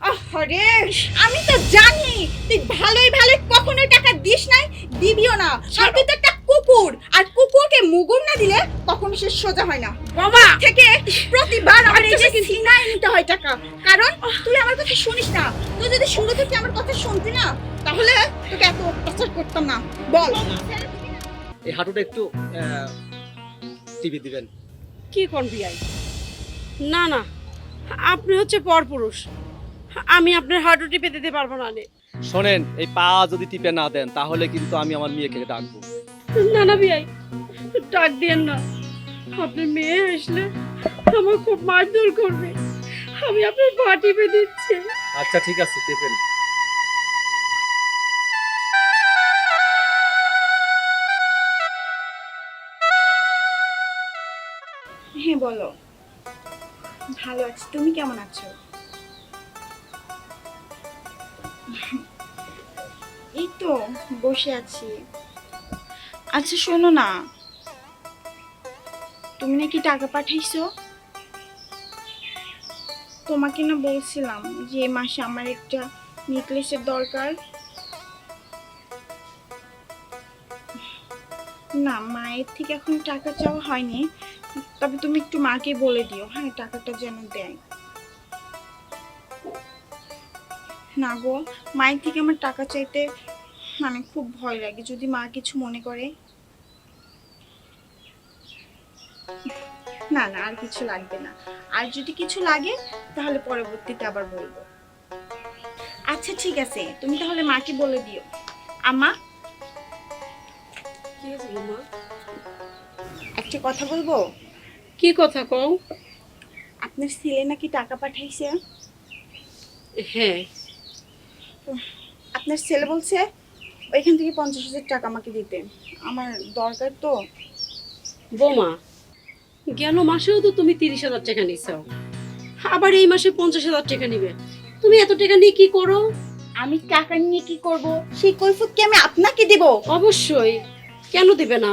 আরে আমি তো জানি তুই ভালোই ভালোই কখনোই টাকা দিস নাই দিবিও না। আর তুই তো একটা কুকুর আর কুকুরকে মুগুর না দিলে কখনো সে সোজা হয় না। বাবা! থেকে প্রতিবার আমার এই যে সিনায় নিতে হয় টাকা কারণ তুই আমার কথা শুনিস না। তুই যদি শুরু থেকে আমার কথা শুনতি না তাহলে তোকে এত অত্যাচার করতাম না। বল। এই হাঁটুটা একটু টিভি দিবেন। কি কোন বিয়াই? না না আপনি হচ্ছে পরপুরুষ। আমি আপনার হাঁটু টিপে দিতে পারব না নে। শোনেন এই পা যদি টিপে না দেন তাহলে কিন্তু আমি আমার মেয়েকে ডাকবো। না না বিয়াই ডাক দিয়েন না। আপনার মেয়ে আসলে আমার খুব মারধর করবে। আমি আপনার পা টিপে দিচ্ছি। আচ্ছা ঠিক আছে টিপেন হ্যাঁ বলো। ভালো আছি। তুমি কেমন আছো? তো, বসে আছি। আচ্ছা শোনো না। তুমি নাকি টাকা পাঠাইছো? তোমাকে না বলছিলাম যে মাসে আমার একটা নেকলেসের দরকার। না, মায়ের থেকে এখন টাকা চাওয়া হয়নি। তবে তুমি একটু মাকে বলে দিও হ্যাঁ টাকাটা যেন দেয়। না গো, মায়ের থেকে আমার টাকা চাইতে মানে খুব ভয় লাগে যদি মা কিছু মনে করে। না না আর কিছু লাগবে না। আর যদি কিছু লাগে তাহলে পরবর্তীতে আবার বলব। আচ্ছা ঠিক আছে তুমি তাহলে মাকে বলে দিও। আমা একটা কথা বলব? কি কথা কও? আপনার ছেলে নাকি টাকা পাঠাইছে? হ্যাঁ। আপনার ছেলে বলছে ওইখান থেকে পঞ্চাশ হাজার টাকা আমাকে দিতে। আমার দরকার তো। বোমা গেল মাসেও তো তুমি তিরিশ হাজার টাকা নিচ্ছাও আবার এই মাসে পঞ্চাশ হাজার টাকা নিবে। তুমি এত টাকা নিয়ে কি করো? আমি টাকা নিয়ে কি করব? সেই কৈফত কি আমি আপনাকে দিব? অবশ্যই। কেন দেবে না?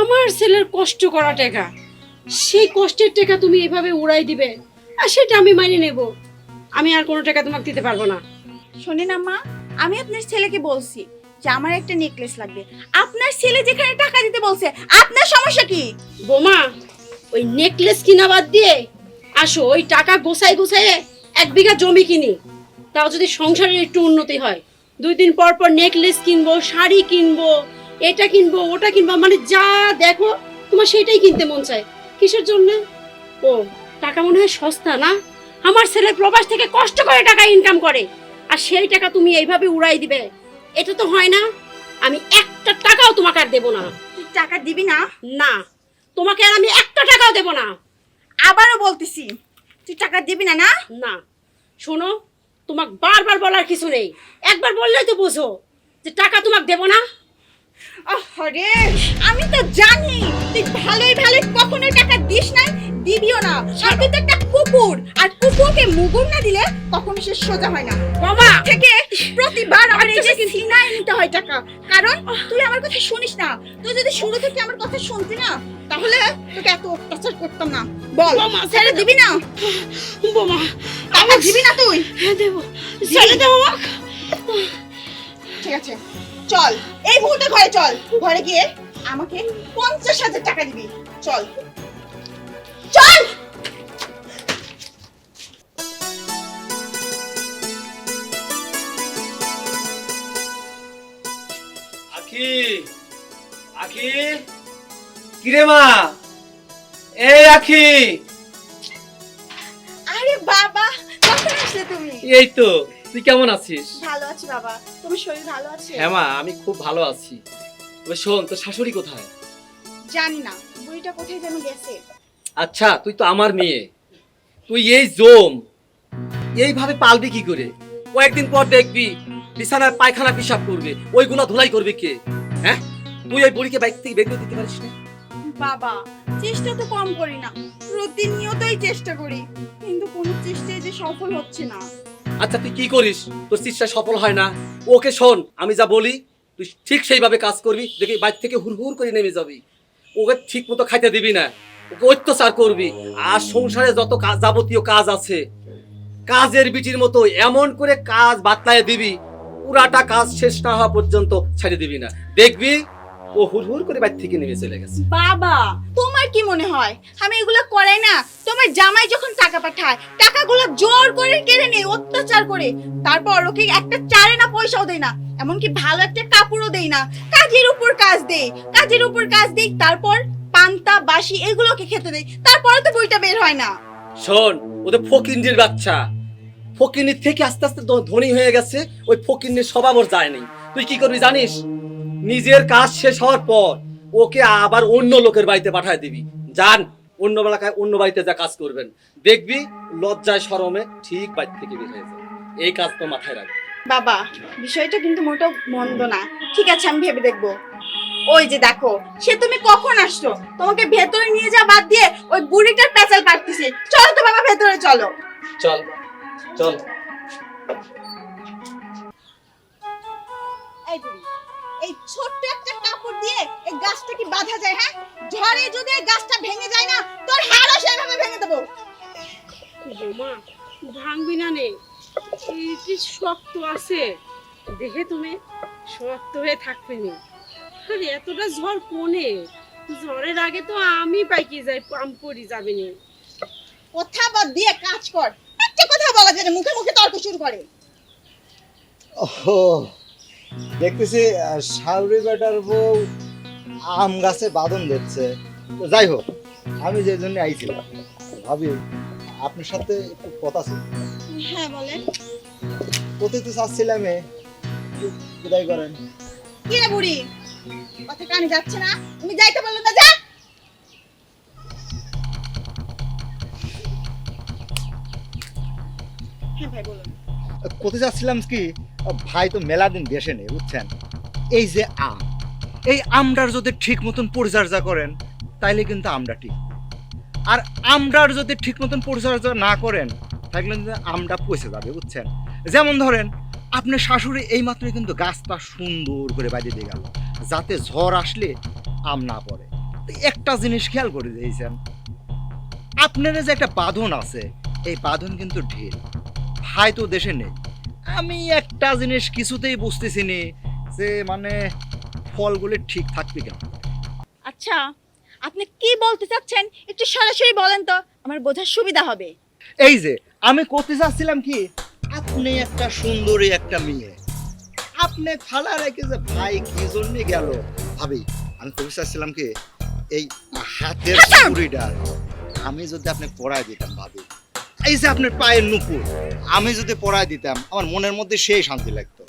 আমার ছেলের কষ্ট করা টাকা। সেই কষ্টের টাকা তুমি এভাবে উড়াই দিবে আর সেটা আমি মাইনে নেব। আমি আর কোনো টাকা তোমাকে দিতে পারব না। শোনেন আম্মা আমি আপনার ছেলেকে বলছি। যে আমার একটা নেকলেস লাগবে। আপনার ছেলে যেখানে টাকা দিতে বলছে, আপনার সমস্যা কি? বোমা, ওই নেকলেস কিনা বাদ দিয়ে আসো, ওই টাকা গোছাই গোছাইয়ে এক বিঘা জমি কিনি। তাও যদি সংসারের একটু উন্নতি হয়। দুই দিন পর পর নেকলেস কিনবো, শাড়ি কিনবো, এটা কিনবো, ওটা কিনবো মানে যা দেখো, তোমার সেটাই কিনতে মন চায়। কিসের জন্য? ও, টাকা মনে হয় সস্তা না? আমার ছেলে প্রবাস থেকে কষ্ট করে টাকা ইনকাম করে। আর সেই টাকা তুমি এইভাবে উড়াই দিবে। এটা তো হয় না। আমি একটা টাকাও তোমাকে আর দেবো না। তুই টাকা দিবি না? না। তোমাকে আর আমি একটা টাকাও দেব না। আবারও বলতেছি তুই টাকা দিবি না না? না। শোনো তোমাকে বারবার বলার কিছু নেই। একবার বললেই তো বুঝো যে টাকা তোমাকে দেব না। আরে আমি তো জানি তুই ভালোই ভালোই কখনোই টাকা দিস নাই। দিবিও না। তুই তো একটা কুকুর। আর কুকুরকে মুগুর না দিলে কখনো সে সোজা হয় না। বাবা থেকে প্রতিবার আমার এই যে সিনায় নিতে হয় টাকা। কারণ তুই আমার কথা শুনিস না। তুই যদি শুরু থেকে আমার কথা শুনতি না তাহলে তোকে এত অত্যাচার করতাম না। বল ছেড়ে দিবি না? বোমা টাকা দিবি না তুই? হ্যাঁ দেব। ছেড়ে দেবো ঠিক আছে। চল এই মুহূর্তে ঘরে চল। ঘরে গিয়ে আমাকে পঞ্চাশ হাজার টাকা দিবি। চল। চল! আখি আখি কিরে মা? এই আখি। আরে বাবা কখন আসলে তুমি? এই তো তুই কেমন আছিস? ভালো আছি বাবা তোমার শরীর ভালো আছে? হ্যাঁ মা আমি খুব ভালো আছি। তবে শোন তোর শাশুড়ি কোথায়? জানি না বুড়িটা কোথায় যেন গেছে? আচ্ছা তুই তো আমার মেয়ে। তুই এই জম। এইভাবে পালবি কি করে? কয়েকদিন পর দেখবি বিছানায় পায়খানা পিসাব করবে। ওইগুলা ধুলাই করবে কে? হ্যাঁ? তুই ওই বুড়িকে বাইক থেকে বের করে দিতে পারিস না? বাবা চেষ্টা তো কম করি না। প্রতিনিয়তই চেষ্টা করি। কিন্তু কোনো চেষ্টায় যে সফল হচ্ছে না। আচ্ছা তুই কি করিস? তোর চেষ্টা সফল হয় না। ওকে শোন আমি যা বলি তুই ঠিক সেইভাবে কাজ করবি। দেখি বাইক থেকে হুড় হুড় করে নেমে যাবি। ওকে ঠিক মতো খাইতে দিবি না। অত্যাচার করবি। আর সংসারে যত যাবতীয় কাজ আছে, কাজের বিটির মতো এমন করে কাজ বাতলায় দিবি, পুরাটা কাজ শেষ না হওয়া পর্যন্ত ছেড়ে দিবি না। দেখবি, ও হুড় হুড় করে বাড়ি থেকে নেমে চলে গেছে। বাবা, তোমার কি মনে হয়? আমি এগুলো করাই না। তোমার জামাই যখন টাকা পাঠায়, টাকাগুলো জোর করে কেড়ে নেই অত্যাচার করে। তারপর ওকে একটা চারে না পয়সাও দেয় না। এমনকি ভালো একটা কাপড়ও দেই না। কাজের উপর কাজ দেই কাজের উপর কাজ দেই তারপর পান্তা বাসি এগুলোকে খেতে দেই। তারপরে তো বইটা বের হয় না। শোন ওদের ফকিন্ডির বাচ্চা। ফকিন্নির থেকে আস্তে আস্তে ধনী হয়ে গেছে ওই ফকিন্নির স্বভাব ওর যায়নি তুই কি করবি জানিস? নিজের কাজ শেষ হওয়ার পর ওকে আবার অন্য লোকের বাড়িতে পাঠায় দিবি। যান অন্য বেলাকায় অন্য বাড়িতে যা কাজ করবেন। দেখবি লজ্জায় শরমে ঠিক বাড়ি থেকে বের হয়ে যাবে এই কাজ তো মাথায় রাখবে বাবা বিষয়টা কিন্তু মোটেও মন্দ না। ঠিক আছে আমি ভেবে দেখব। ওই যে দেখো সে তুমি কখন আসছো? তোমাকে ভেতরে নিয়ে যা বাদ দিয়ে ওই বুড়িটার পেঁচাল কাটতেছে চলো তো বাবা ভেতরে চলো। চল চল। এই বুড়ি এই ছোট্ট একটা কাপড় দিয়ে এই গাছটা কি বাঁধা যায় হ্যাঁ? ঝড়ে যদি এই গাছটা ভেঙে যায় না তোর হাড়ও সেভাবে ভেঙে দেবো। বৌমা ভাঙবি না নে। এই কি শক্ত আছে? দেখে তুমি শক্ত হয়ে থাকবে নি। আরে এতটা ঝড় কোনে ঝড়ের আগে তো আমি পাইকি যাই আম পড়ি যাবে নি। কথা বাদ দিয়ে কাজ কর। একটা কথা বলা যায় না, মুখে মুখে তর্ক শুরু করে। ও দেখতেছি আহ, বেটার বউ আম গাছে বাদন দিচ্ছে তো যাই হোক আমি যে জন্য আইছিলাম ভাবি আপনার সাথে একটু কথা ছিল। হ্যাঁ বলেন। কোথায় তো চাচ্ছিলাম বিদায় করেন। কি রে বুড়ি? কথা কানে যাচ্ছে না। তুমি যাইতে বলল না যা। হ্যাঁ ভাই বলুন। কোথায় যাচ্ছিলাম কি? ভাই তো মেলা দিন দেশে নেই বুঝছেন? এই যে আম এই আমটার যদি ঠিক মতন পরিচর্যা করেন তাইলে কিন্তু আমটা ঠিক। আর আমটার যদি ঠিক মতন পরিচর্যা না করেন তাহলে কিন্তু আমটা পচে যাবে বুঝছেন? যেমন ধরেন আপনার শাশুড়ি এইমাত্র কিন্তু গাছটা সুন্দর করে বাঁধিয়ে দিয়ে গেল। যাতে ঝড় আসলে আম না পড়ে। একটা জিনিস খেয়াল করে দিয়েছেন আপনার যে একটা বাঁধন আছে এই বাঁধন কিন্তু ঢিল ভাই তো দেশে নেই। আমি একটা জিনিস কিছুতেই বুঝতেছি নি যে মানে ফলগুলি ঠিক থাকবে কেন? আচ্ছা আপনি কি বলতে চাচ্ছেন? একটু সরাসরি বলেন তো আমার বোঝার সুবিধা হবে। এই যে আমি করতে চাচ্ছিলাম কি আপনি একটা সুন্দরী একটা মেয়ে। আপনি ফালা রেখে যে ভাই কি জন্য গেল? ভাবি আমি করতে চাচ্ছিলাম কি এই হাতের হাসান! চুড়িটা আমি যদি আপনি পড়ায় দিতাম ভাবি। এই যে আপনার পায়ের নুপুর আমি যদি পড়ায় দিতাম আমার মনের মধ্যে সেই শান্তি লাগতো।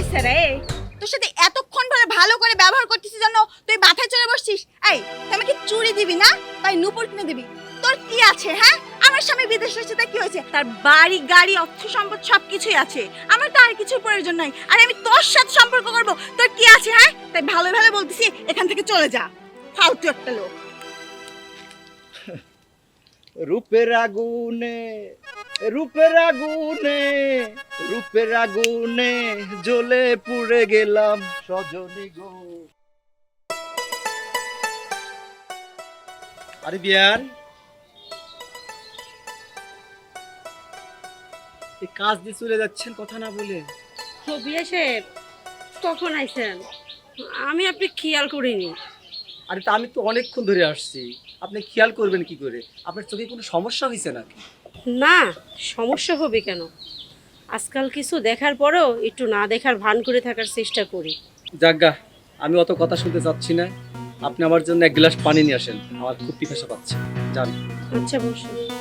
এছাড়া এই তোর সাথে এতক্ষণ ধরে ভালো করে ব্যবহার করতেছিস জন্য তুই মাথায় চড়ে বসছিস। এই তুই আমাকে চুরি দিবি না তাই নুপুর কিনে দিবি। তোর কি আছে হ্যাঁ? আমার স্বামী বিদেশ এসেছে তা কি হয়েছে? তার বাড়ি গাড়ি অর্থ সম্পদ সব কিছুই আছে। আমার তো আর কিছুর প্রয়োজন নাই। আর আমি তোর সাথে সম্পর্ক করব। তোর কি আছে হ্যাঁ? তাই ভালো ভালো বলতেছি এখান থেকে চলে যা। ফালতু একটা লোক। রূপের আগুনে রূপের আগুনে রূপের আগুনে জ্বলে পুড়ে গেলাম সজনী গো। আরে বিয়ান এই কাজ দিয়ে চলে যাচ্ছেন কথা না বলে। বিয়ে সাহেব কখন আইছেন। আমি আপনি খেয়াল করিনি। আরে তা আমি তো অনেকক্ষণ ধরে আসছি। আপনি খেয়াল করবেন কি করে? আপনার চোখে কোনো সমস্যা হয়েছে নাকি? না সমস্যা হবে কেন? আজকাল কিছু দেখার পরেও একটু না দেখার ভান করে থাকার চেষ্টা করি। যাজ্ঞা আমি অত কথা শুনতে চাচ্ছি না। আপনি আমার জন্য এক গ্লাস পানি নিয়ে আসেন। আমার খুব পিপাসা পাচ্ছে। যান। আচ্ছা বসুন।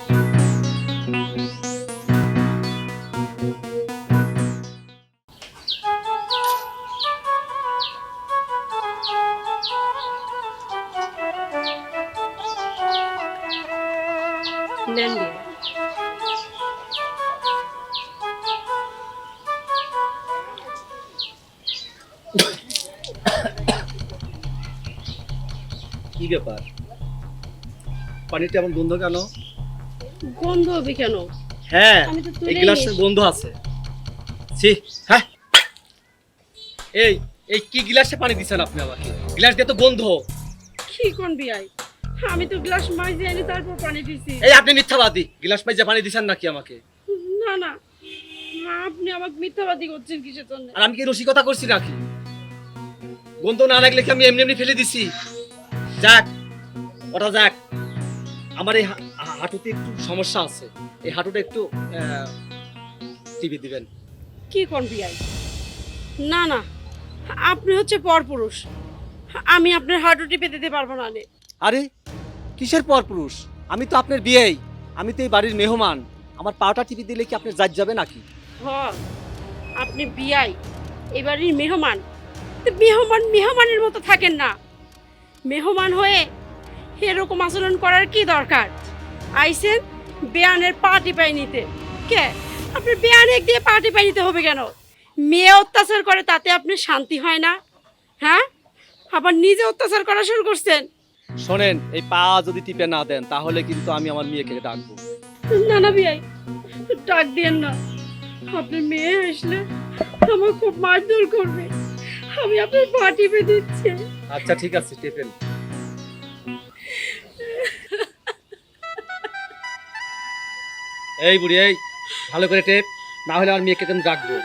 ব্যাপার পানিটা এমন গন্ধ কেন? গন্ধ হবে কেন? হ্যাঁ এই গ্লাসের গন্ধ আছে। ছি হ্যাঁ। এই এই কি গ্লাসে পানি দিচ্ছেন আপনি আমাকে? গ্লাস দিয়ে তো গন্ধ। কি কোন বিয়াই আমি তো গ্লাস মাইজে এনে তারপর পানি দিছি। এই আপনি মিথ্যাবাদী। গিলাস পাইজা পানি দিছেন নাকি আমাকে? না না। আপনি আমাকে মিথ্যাবাদী করছেন কিসের জন্য? আর আমি কি রসিকতা করছি নাকি? গন্ধ না লাগলে কি আমি এমনি এমনি ফেলে দিছি? যাক ওটা যাক। আমার এই হাঁটুতে একটু সমস্যা আছে। এই হাঁটুটা একটু টিভি দিবেন। কি কোন বিয়াই? না না আপনি হচ্ছে পরপুরুষ। আমি আপনার হাঁটু টিপে দিতে পারব না নে আরে কিসের পরপুরুষ? আমি তো আপনার বিয়েই। আমি তো এই বাড়ির মেহমান। আমার পাটা টিপি দিলে কি আপনার জাজ যাবে নাকি? হ আপনি বিয়াই এবারের মেহমান। তো মেহমান মেহমানের মতো থাকেন না। মেহমান হয়ে এরকম আচরণ করার কি দরকার? আইসেন বেয়ানের পা টিপাই নিতে। কে? আপনি বেয়ানে দিয়ে পা টিপাই নিতে হবে কেন? মেয়ে অত্যাচার করে তাতে আপনি শান্তি হয় না? হ্যাঁ? আবার নিজে অত্যাচার করা শুরু করছেন? শোনেন এই পা যদি টিপে না দেন তাহলে কিন্তু আমি আমার মেয়েকে ডাকবো। না না বিয়াই ডাক দিয়েন না। আপনার মেয়ে আসলে আমার খুব মারধর করবে। আমি আপনার পা টিপে দিচ্ছি। আচ্ছা ঠিক আছে টেপেন এই বুড়ি এই ভালো করে টেপ না হলে আমার মেয়েকে কেন ডাকবো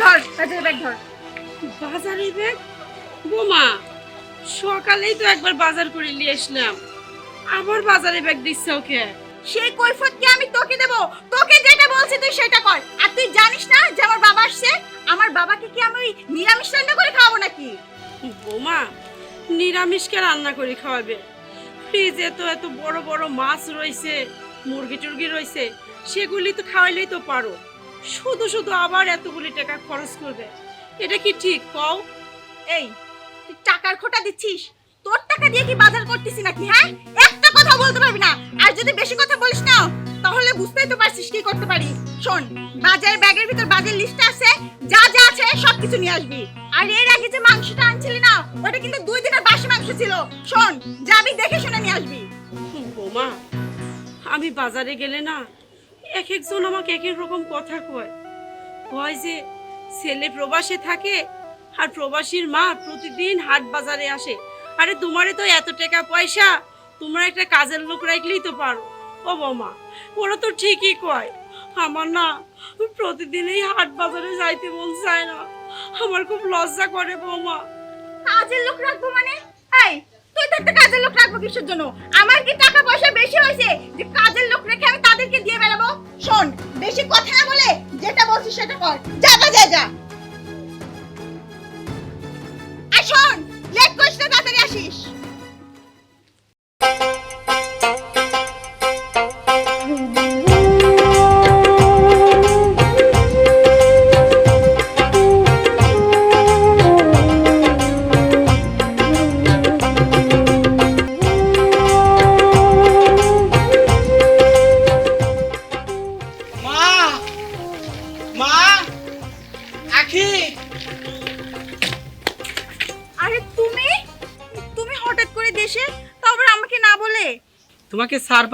ধর বাজারে ব্যাগ ধর। বাজারে ব্যাগ? বোমা সকালেই তো একবার বাজার করে নিয়ে আসলাম। আবার বাজারে ব্যাগ দিচ্ছে ওকে। সেই কৈফত কি আমি তোকে দেব? তোকে যেটা বলছি তুই সেটা কর। আর তুই জানিস না যে আমার বাবা আসছে? আমার বাবাকে কি আমি নিরামিষ রান্না করে খাওয়াবো নাকি? বোমা নিরামিষকে রান্না করে খাওয়াবে। ফ্রিজে তো এত বড় বড় মাছ রয়েছে মুরগি টুরগি রয়েছে সেগুলি তো খাওয়াইলেই তো পারো। শুধু শুধু আবার এতগুলি টাকা খরচ করবে। এটা কি ঠিক কও? এই তুই টাকার খোটা দিচ্ছিস? তোর টাকা দিয়ে কি বাজার করতেছি নাকি হ্যাঁ? কথা বলতে পারবি না। আর যদি বেশি কথা বলিস না, তাহলে বুঝতেই তো পারছিস কি করতে পারি। শোন বাজারের ব্যাগের ভিতর বাজার লিস্ট আছে, যা যা আছে সব কিছু নিয়ে আসবি। আর এর আগে যে মাংসটা আনছিলি না, ওটা কিন্তু দুই দিনের বাসি মাংস ছিল। শোন যাবি দেখে শুনে নিয়ে আসবি। বোমা, আমি বাজারে গেলে না, এক একজন আমাকে এক এক রকম কথা কয়। কয় যে, ছেলে প্রবাসে থাকে, আর প্রবাসীর মা প্রতিদিন হাট বাজারে আসে। আরে তোমারে তো এত টাকা পয়সা তোমরা একটা কাজের লোক রাখলেই তো পারো। ও বৌমা, ওরা তো ঠিকই কয়। আমার না প্রতিদিন এই হাট বাজারে যাইতে মন চায় না। আমার খুব লজ্জা করে বৌমা। কাজের লোক রাখব মানে? এই, তুই তো একটা কাজের লোক রাখব কিসের জন্য? আমার কি টাকা পয়সা বেশি হয়েছে যে কাজের লোক রেখে আমি তাদেরকে দিয়ে বেড়াবো? শোন, বেশি কথা না বলে যেটা বলছিস সেটা কর। যা যা যা যা। শোন, লেট করিস না, তাড়াতাড়ি আসিস।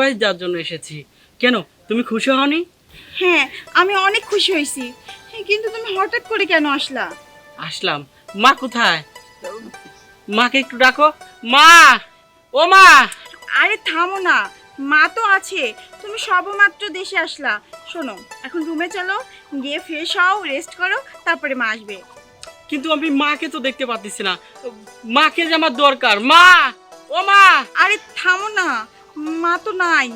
সারপ্রাইজ দেওয়ার জন্য এসেছি। কেন? তুমি খুশি হওনি? হ্যাঁ আমি অনেক খুশি হয়েছি। কিন্তু তুমি হঠাৎ করে কেন আসলা? আসলাম। মা কোথায়? মাকে একটু ডাকো। মা! ও মা! আরে থামো না। মা তো আছে। তুমি সবেমাত্র দেশে আসলা। শোনো এখন রুমে চলো গিয়ে ফ্রেশ হও রেস্ট করো তারপরে মা আসবে। কিন্তু আমি মাকে তো দেখতে পাচ্ছি না। মাকে যে আমার দরকার? মা! ও মা! আরে থামো না। মা তো নাই।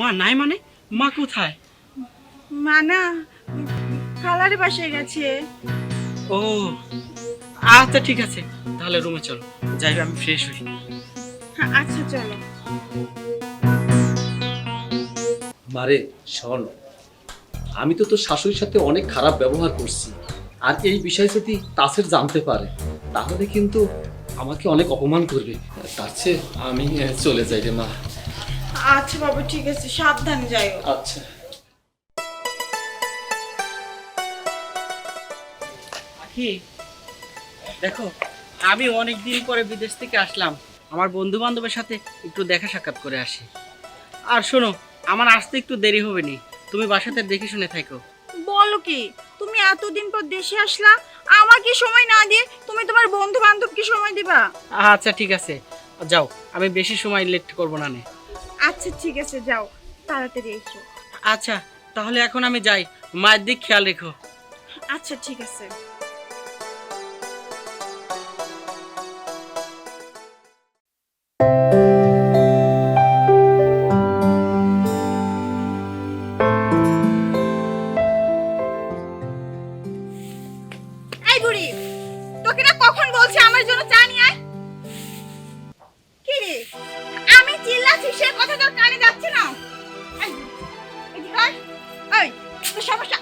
মা নাই মানে? মা কোথায়? মা না কালারে বাসায় গেছে। ও আচ্ছা ঠিক আছে তাহলে রুমে চলো। যাই হোক, আমি ফ্রেশ হই। হ্যাঁ, আচ্ছা চলো। মারে শোন। আমি তো তোর শাশুড়ির সাথে অনেক খারাপ ব্যবহার করছি। আর এই বিষয় যদি তাসের জানতে পারে তাহলে কিন্তু আমাকে অনেক অপমান করবে। তার চেয়ে আমি চলে যাই রে মা। আচ্ছা বাবা ঠিক আছে সাবধানে যাইও। আচ্ছা। আখি দেখো আমি অনেক দিন পরে বিদেশ থেকে আসলাম। আমার বন্ধু বান্ধবের সাথে একটু দেখা সাক্ষাৎ করে আসি। আর শোনো আমার আসতে একটু দেরি হবে নি। তুমি বাসাতে দেখে শুনে থাকো। বলো কি তুমি এতদিন পর দেশে আসলা আমাকে সময় না দিয়ে তুমি তোমার বন্ধু বান্ধবকে সময় দিবা? আচ্ছা ঠিক আছে। যাও আমি বেশি সময় লেট করব না নে। আচ্ছা ঠিক আছে যাও। তাড়াতাড়ি এসো। আচ্ছা তাহলে এখন আমি যাই। মায়ের দিক খেয়াল রেখো। আচ্ছা ঠিক আছে। এই বুড়ি তোকে না কখন বলছি আমার জন্য চা নিয়ে আয়? কি রে? আমি সে কথা তোর কানে যাচ্ছে না। এই, সমস্যা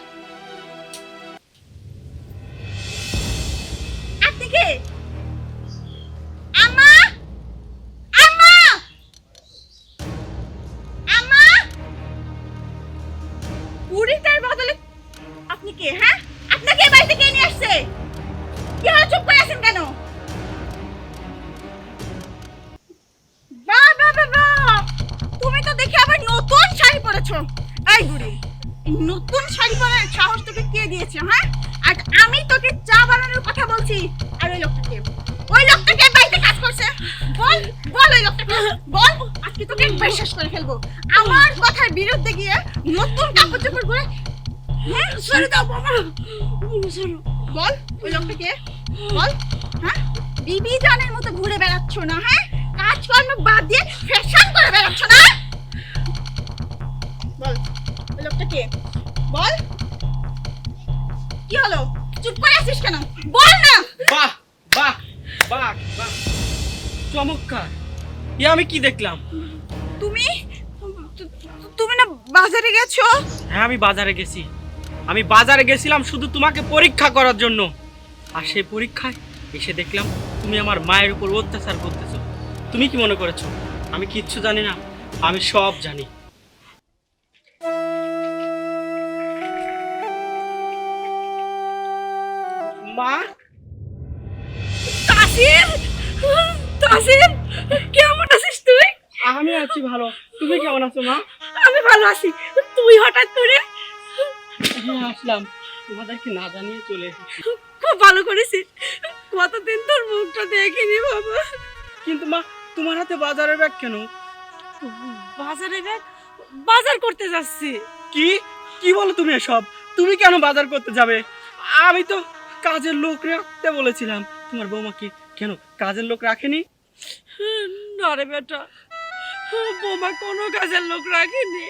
বলছি, আর ওই লোকটাকে। ওই লোকটাকে বাড়িতে কাজ করছে। বল বল ওই লোকটাকে, বল, আজকে তোকে বিশ্বাস করে ফেলব। আমার কথার বিরুদ্ধে গিয়ে নতুন কাপড় চোপড় করে হ্যাঁ সরে দাও, বাবা। বল, ওই লোকটাকে, বল। হ্যাঁ বিবি জানের মতো ঘুরে বেড়াচ্ছ না হ্যাঁ? কাজকর্ম বাদ দিয়ে ফ্যাশন করে বেড়াচ্ছ না? বল, ওই লোকটা কে বল। কি হলো? চুপ করে আছিস কেন? বল না! বাহ বাহ বাহ বাহ। চমৎকার। এ আমি কি দেখলাম? তুমি তুমি না বাজারে গেছো? হ্যাঁ আমি বাজারে গেছি। আমি বাজারে গেছিলাম শুধু তোমাকে পরীক্ষা করার জন্য। আর সেই পরীক্ষায় এসে দেখলাম তুমি আমার মায়ের উপর অত্যাচার করতেছো। তুমি কি মনে করেছ? আমি কিচ্ছু জানি না। আমি সব জানি। মা তাসির তাসির কেমন আছিস তুই? আমি আছি ভালো। তুমি কেমন আছো মা? আমি ভালো আছি। তুই হঠাৎ করে হ্যাঁ আসলাম। তোমাদেরকে না জানিয়ে চলে এসেছি। খুব ভালো করেছিস কতদিন তোর মুখটা দেখিনি বাবা। কিন্তু মা তোমার হাতে বাজারের ব্যাগ কেন? বাজারে ব্যাগ? বাজার করতে যাচ্ছি। কি? কি বলো তুমি এসব? তুমি কেন বাজার করতে যাবে? আমি তো কাজের লোক রাখতে বলেছিলাম। তোমার বৌমা কি কেন কাজের লোক রাখেনি? না রে বেটা বৌমা কোনো কাজের লোক রাখেনি।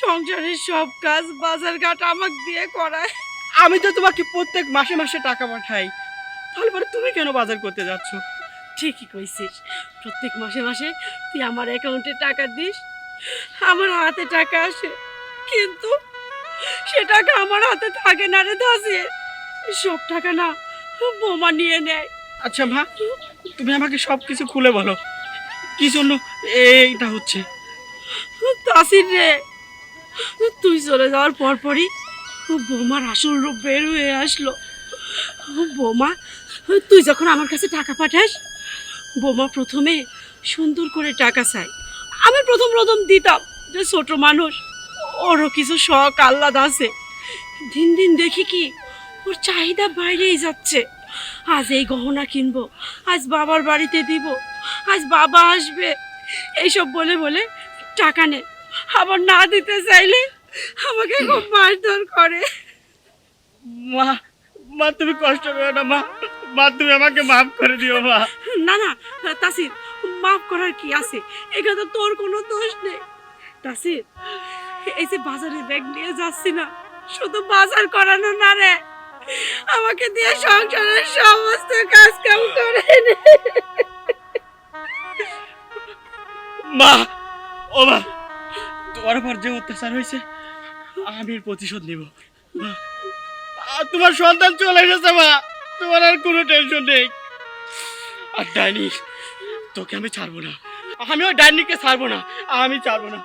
সংসারের সব কাজ বাজার ঘাট আমাকে দিয়ে করায়। আমি তো তোমাকে প্রত্যেক মাসে মাসে টাকা পাঠাই। তাহলে পরে তুমি কেন বাজার করতে যাচ্ছ? ঠিকই কইছিস প্রত্যেক মাসে মাসে তুই আমার অ্যাকাউন্টে টাকা দিস আমার হাতে টাকা আসে। কিন্তু সে টাকা আমার হাতে থাকে না রে দাসে। সব টাকা না বোমা নিয়ে নেয়। আচ্ছা মা তুমি আমাকে সব কিছু খুলে বলো। কি জন্য এইটা হচ্ছে? তাসির রে তুই চলে যাওয়ার পরপরই বোমার আসল রূপ বের হয়ে আসলো। বোমা তুই যখন আমার কাছে টাকা পাঠাস বোমা প্রথমে সুন্দর করে টাকা চাই। আমি প্রথম প্রথম দিতাম যে ছোট মানুষ ওরও কিছু শখ আহ্লাদ আছে। দিন দিন দেখি কি ওর চাহিদা বাইরেই যাচ্ছে। আজ এই গহনা কিনবো আজ বাবার বাড়িতে দিব আজ বাবা আসবে। এইসব বলে বলে টাকা নে। আবার না দিতে চাইলে আমাকে খুব মারধর করে। মা মা তুমি কষ্ট পেও না মা। মা তুমি আমাকে মাফ করে দিও মা। না না তাসির মাফ করার কি আছে? এখানে তো তোর কোনো দোষ নেই। তাসির এই যে বাজারে ব্যাগ নিয়ে যাচ্ছি না শুধু বাজার করানো না রে। আমাকে দিয়ে সংসারের সমস্ত কাজ কাম করে মা, ও মা, তোমার উপর যে অত্যাচার হয়েছে, আমি প্রতিশোধ নিব। তোমার সন্তান চলে এসেছে, মা। তোমার আর কোনো টেনশন নেই। আর ডাইনি, তোকে আমি ছাড়বো না। আমি ওই ডাইনিকে ছাড়বো না, আমি ছাড়বো না।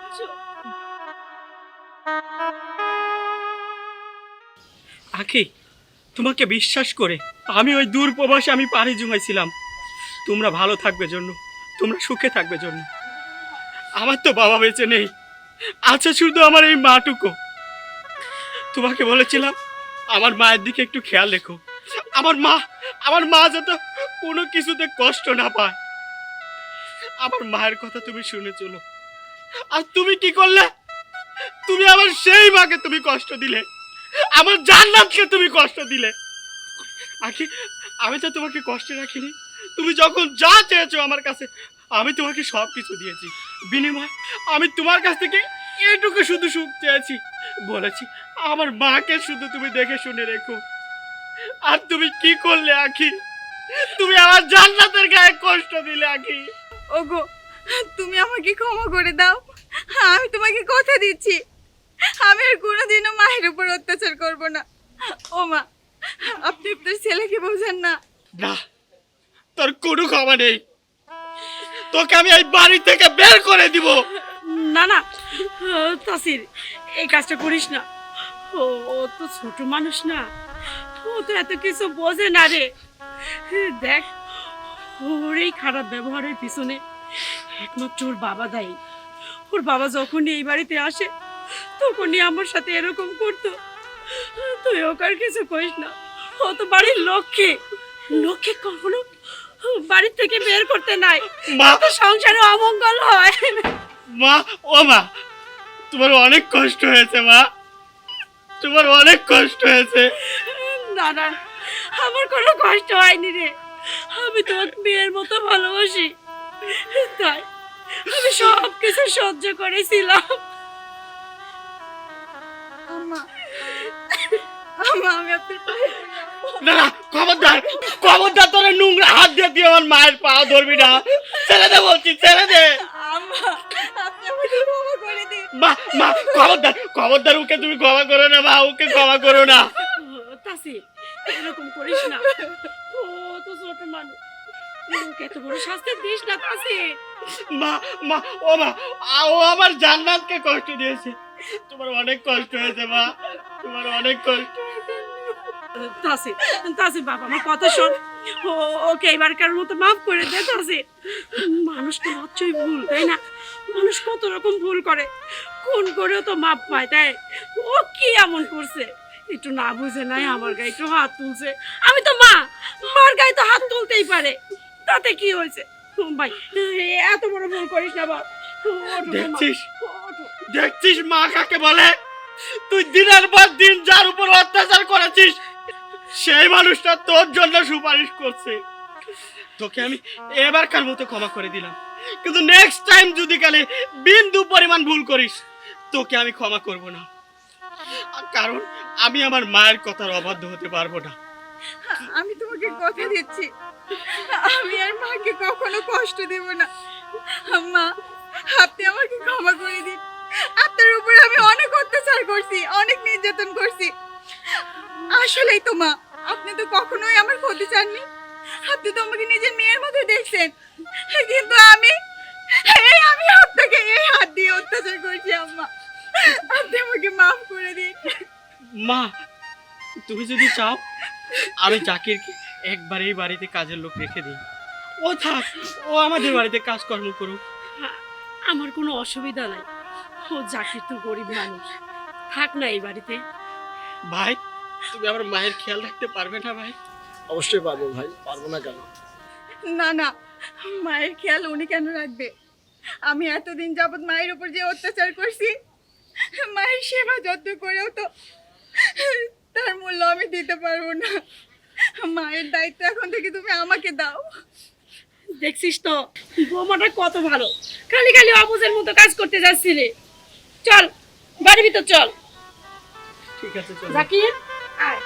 আখি তোমাকে বিশ্বাস করে আমি ওই দূর প্রবাসে আমি পাড়ি জমাইছিলাম। তোমরা ভালো থাকবে জন্য, তোমরা সুখে থাকবে জন্য। আমার তো বাবা বেঁচে নেই, আছে শুধু আমার এই মাটুকু। তোমাকে বলেছিলাম, আমার মায়ের দিকে একটু খেয়াল রেখো। আমার মা আমার মা যাতে কোনো কিছুতে কষ্ট না পায়। আমার মায়ের কথা তুমি শুনে চলো। আর তুমি কি করলে? তুমি আমার সেই মাকে তুমি কষ্ট দিলে। আমার জান্নাতকে তুমি কষ্ট দিলে। আখি, আমি তো তোমাকে কষ্ট রাখিনি। তুমি যখন যা চেয়েছো আমার কাছে, আমি তোমাকে সব কিছু দিয়েছি। বিনিময় আমি তোমার কাছ থেকে এটুকু শুধু সুখ চেয়েছি। বলেছি, আমার মাকে শুধু তুমি দেখে শুনে রেখো। আর তুমি কি করলে, আখি? তুমি আমার জান্নাতের গায়ে কষ্ট দিলে, আখি। ওগো, তুমি আমাকে ক্ষমা করে দাও। আমি তোমাকে কথা দিচ্ছি। আমি আর কোনোদিনও মায়ের উপর অত্যাচার করব না। ও মা আপনি আপনার ছেলেকে বোঝেন না। না তোর কোনো ক্ষমা নেই। তোকে আমি এই বাড়ি থেকে বের করে দিব। না না তাসির এই কাজটা করিস না। ও ও তো ছোট মানুষ না। ও তো এত কিছু বোঝে না রে। দেখ ওর এই খারাপ ব্যবহারের পিছনে একমাত্র ওর বাবা দায়ী। ওর বাবা যখনই এই বাড়িতে আসে তখনই আমার সাথে এরকম করতো। তুই ওকে আর কিছু কইস না। ও তো বাড়ির লক্ষ্মী। লক্ষ্মী কখনো বাড়ির থেকে বের করতে নাই। মা! তো সংসারে অমঙ্গল হয়। মা ও মা! তোমার অনেক কষ্ট হয়েছে মা। তোমার অনেক কষ্ট হয়েছে। না না আমার কোনো কষ্ট হয়নি রে। আমি তোমাকে মেয়ের মতো ভালোবাসি। তাই আমি সব কিছু সহ্য করেছিলাম। আম্মা। আম্মা আমি আপনার পায়ে না। না খবরদার খবরদার তোরা নোংরা হাত দিয়ে দিয়ে আমার মায়ের পা ধরবি না। ছেড়ে দে বলছি ছেড়ে দে। আম্মা আপনি আমাকে ক্ষমা করে দিন। মা মা খবরদার খবরদার ওকে তুমি ক্ষমা করো না মা ওকে ক্ষমা করো না। তাসি এরকম করিস না। ও তো ছোট মানুষ। ওকে এত বড় শাস্তি দিস না তাসি। মা মা, ও মা ও আমার জান্নাতকে কষ্ট দিয়েছে। তোমার অনেক কষ্ট হয়েছে, মা। তোমার অনেক কষ্ট। তাসি তাসি বাবা, আমার কথা শোন। ও, ওকে এবারকার মতো মাফ করে দে তাসি মানুষ তো মাত্রই ভুল, তাই না? মানুষ কত রকম ভুল করে। কোন করেও তো মাপ পায়, তাই? ও কি এমন করছে? একটু না বুঝে নাই, আমার গায়ে একটু হাত তুলছে। আমি তো মা, মার গায়ে তো হাত তুলতেই পারে। তাতে কি হয়েছে? ভাই এত বড় ভুল করিস না বাবা দেখছিস? দেখছিস মা কাকে বলে? তুই দিনের পর দিন যার উপর অত্যাচার করেছিস সেই মানুষটা তোর জন্য সুপারিশ করছে। তোকে আমি এবারকার মতো ক্ষমা করে দিলাম। কিন্তু নেক্সট টাইম যদি কালে বিন্দু পরিমাণ ভুল করিস তোকে আমি ক্ষমা করব না। কারণ আমি আমার মায়ের কথার অবাধ্য হতে পারব না। আমি তোমাকে কথা দিচ্ছি। আমি আর মাকে কখনো কষ্ট দেব না। মা আপনি আমাকে ক্ষমা করে দিন। আপনার উপরে আমি অনেক অত্যাচার করছি, অনেক নির্যাতন করছি। আসলেই তো মা, আপনি তো কখনোই আমার ক্ষতি চাননি। আপনি তো আমাকে নিজের মেয়ের মতো দেখছেন। কিন্তু আমি, এই আমি আপনাকে এই হাত দিয়ে অত্যাচার করছি, আম্মা। আপনি আমাকে মাফ করে দিন। মা তুমি যদি চাও আমি জাকিরকে একবার এই বাড়িতে কাজের লোক রেখে দিই। ও থাক ও আমাদের বাড়িতে কাজকর্ম করুক। আমার কোনো অসুবিধা নাই। ও জাকির তো গরিব মানুষ। থাক না এই বাড়িতে। ভাই তুমি আমার মায়ের খেয়াল রাখতে পারবে না ভাই? অবশ্যই পারব ভাই পারব না কেন? না না মায়ের খেয়াল উনি কেন রাখবে? আমি এতদিন যাবৎ মায়ের উপর যে অত্যাচার করছি মায়ের সেবা যত্ন করেও তো তার মূল্য আমি দিতে পারব না। মায়ের দায়িত্ব এখন থেকে তুমি আমাকে দাও। দেখছিস তো বৌমাটা কত ভালো। খালি খালি অবুজের মতো কাজ করতে যাচ্ছিলে। চল বাড়ির ভিতর চল। ঠিক আছে চল। জাকির আয়।